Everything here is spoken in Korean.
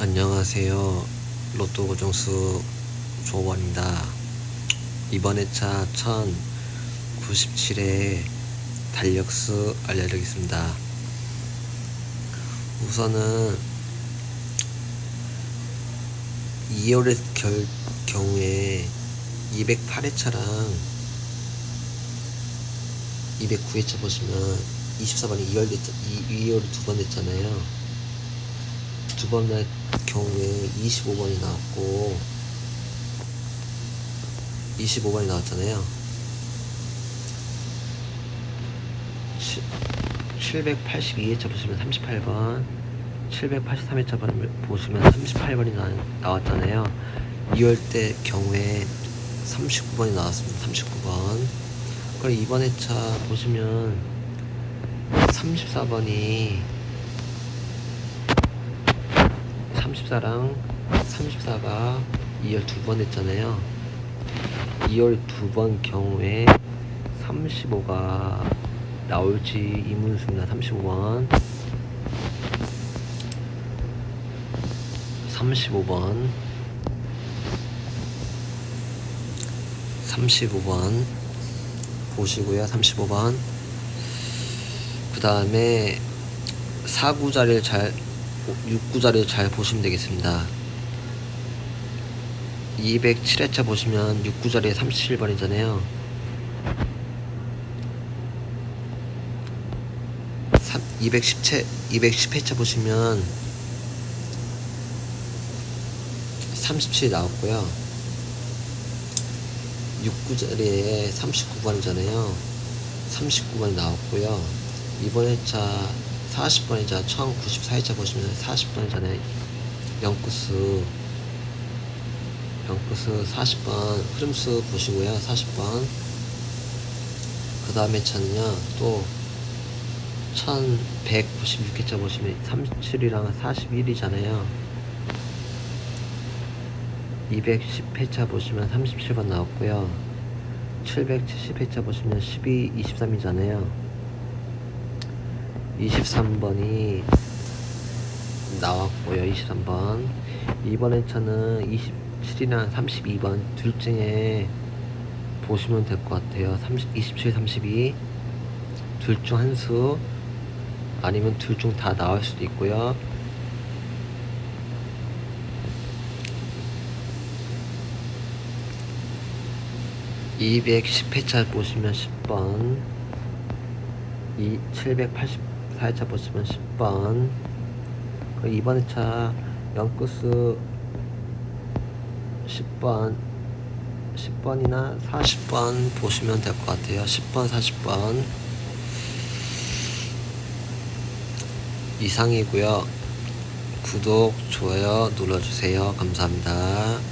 안녕하세요. 로또 고정수 조원입니다. 이번 회차 1097회 달력수 알려드리겠습니다. 우선은 2월의 결, 경우에 208회차랑 209회차 보시면 24번이 2월 됐, 2월이 두 번 됐잖아요. 두 번의 경우에 25번이 나왔고 25번이 나왔잖아요. 782회차 보시면 38번 783회차 보시면 38번이 나, 나왔잖아요. 2월 때 경우에 39번이 나왔습니다. 39번. 그리고 이번 회차 보시면 34번이 34랑 34가 2월 두번 했잖아요. 2월 두번 경우에 35가 나올지 의문수입니다. 35번. 35번. 35번. 보시고요. 35번. 그 다음에 4구자리를 잘 6구자리를 잘 보시면 되겠습니다. 207회차 보시면 6구자리에 37번이잖아요. 210회, 210회차 보시면 37이 나왔고요. 6구자리에 39번이잖아요. 39번이 나왔고요. 이번 회차 40번이자 1094회차 보시면 40번이잖아요. 영구수 영구수 40번 흐름수 보시고요. 40번 그 다음에 차는요 또 1196회차 보시면 37이랑 41이잖아요. 210회차 보시면 37번 나왔고요. 770회차 보시면 12, 23이잖아요. 23번이 나왔고요. 23번. 이번 회차는 27이나 32번 둘 중에 보시면 될 것 같아요. 30, 27, 32. 둘 중 한 수, 아니면 둘 중 다 나올 수도 있고요. 210회차 보시면 10번. 이 칠백팔십 4회차 그 보시면 10번. 그리고 이번 회차 연구수 10번. 10번이나 40번 보시면 될 것 같아요. 10번 40번. 이상이고요. 구독 좋아요 눌러주세요. 감사합니다.